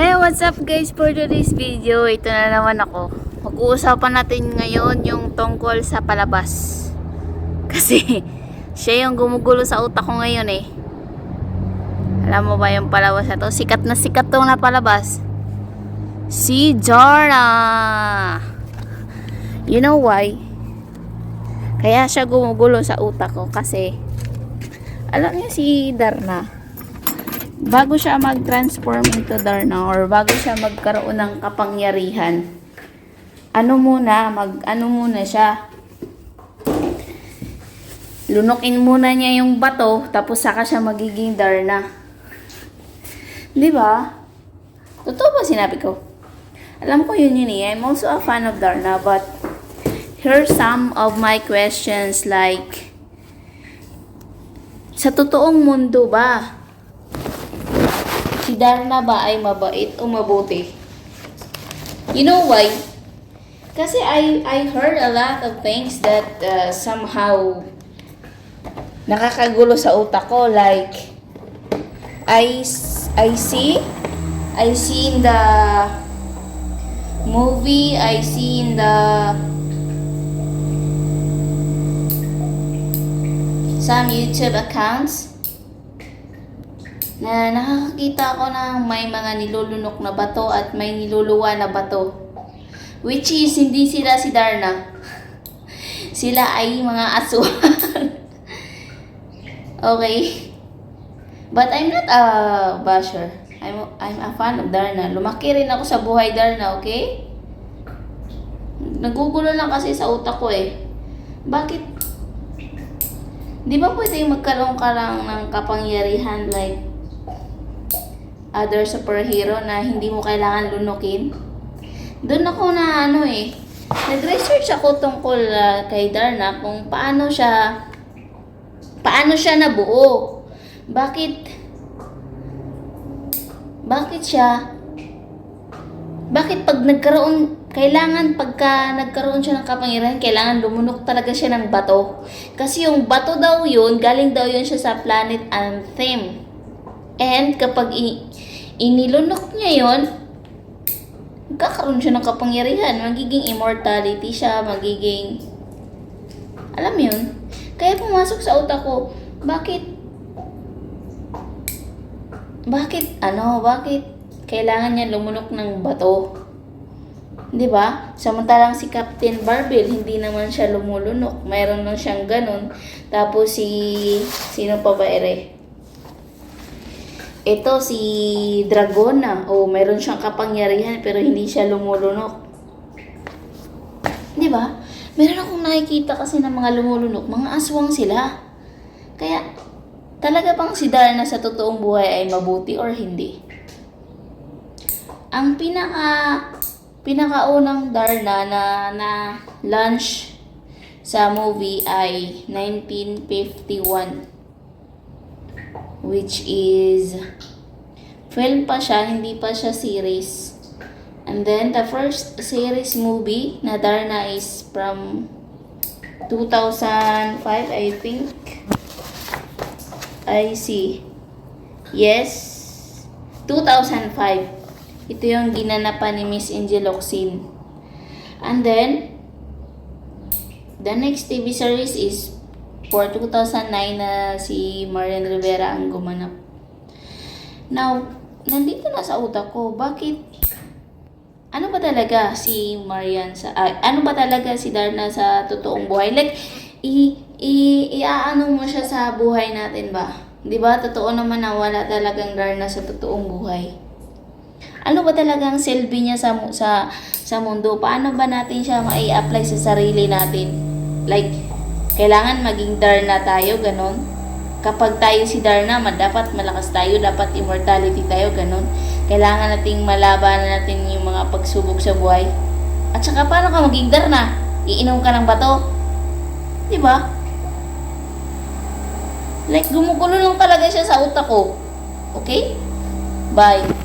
Hey, what's up guys for today's video? Ito na naman ako. Mag-uusapan natin ngayon yung tungkol sa palabas. Kasi siya yung gumugulo sa utak ko ngayon eh. Alam mo ba yung palabas na to? Sikat na sikat tong na palabas. Si Jara. You know why? Kaya siya gumugulo sa utak ko kasi alam niyo si Darna bago siya mag-transform into Darna or bago siya magkaroon ng kapangyarihan, ano muna, mag, ano muna siya, lunukin muna niya yung bato, tapos saka siya magiging Darna. Di ba? Totoo ba sinabi ko? Alam ko yun yun eh. I'm also a fan of Darna, but here's some of my questions like, sa totoong mundo ba, Darna ba ay mabait o mabuti? You know why? Kasi I, I heard a lot of things that uh, somehow nakakagulo sa utak ko. Like, I, I see, I see in the movie, I see in the some YouTube accounts na nakakakita ako ng may mga nilulunok na bato at may niluluwa na bato. Which is, hindi sila si Darna. Sila ay mga aswang. okay? But I'm not a basher. I'm, I'm a fan of Darna. Lumaki rin ako sa buhay Darna, okay? Nagugulo lang kasi sa utak ko eh. Bakit Di ba pwede magkaroon ka lang ng kapangyarihan like other superhero na hindi mo kailangan lunukin? Doon ako na ano eh, nag-research ako tungkol ah, kay Darna kung paano siya paano siya nabuo. Bakit bakit siya bakit pag nagkaroon kailangan pagka nagkaroon siya ng kapangyarihan, kailangan lumunok talaga siya ng bato. Kasi yung bato daw yun, galing daw yun siya sa planet Anthem. And kapag i- inilunok niya yun, magkakaroon siya ng kapangyarihan. Magiging immortality siya, magiging... Alam mo yun? Kaya pumasok sa utak ko, bakit... Bakit, ano, bakit kailangan niya lumunok ng bato? 'Di ba? Samantalang si Captain Barbell, hindi naman siya lumulunok. Mayroon lang siyang ganun. Tapos si... Sino pa ba ere? Ito si Dragona. O, mayroon siyang kapangyarihan pero hindi siya lumulunok. 'Di ba? Meron akong nakikita kasi ng mga lumulunok. Mga aswang sila. Kaya, talaga bang si Darna sa totoong buhay ay mabuti or hindi? Ang pinaka pinakaunang Darna na na launch sa movie ay 1951 which is film pa siya, hindi pa siya series. And then the first series movie na Darna is from 2005 I think. I see. Yes. 2005. Ito yung ginanapan ni Miss Angel Locsin. And then, the next TV series is for 2009 na si Marian Rivera ang gumanap. Now, nandito na sa utak ko, bakit ano ba talaga si Marian sa ah, ano ba talaga si Darna sa totoong buhay? Like i i iaano mo siya sa buhay natin ba? 'Di ba? Totoo naman na wala talagang Darna sa totoong buhay. Ano ba talagang silbi niya sa sa sa mundo? Paano ba natin siya mai-apply sa sarili natin? Like kailangan maging Darna tayo, ganon. Kapag tayo si Darna, dapat malakas tayo, dapat immortality tayo, ganon. Kailangan nating malaban natin yung mga pagsubok sa buhay. At saka, paano ka maging Darna? Iinom ka ng bato? Di ba? Like, gumugulo lang talaga siya sa utak ko. Okay? Bye.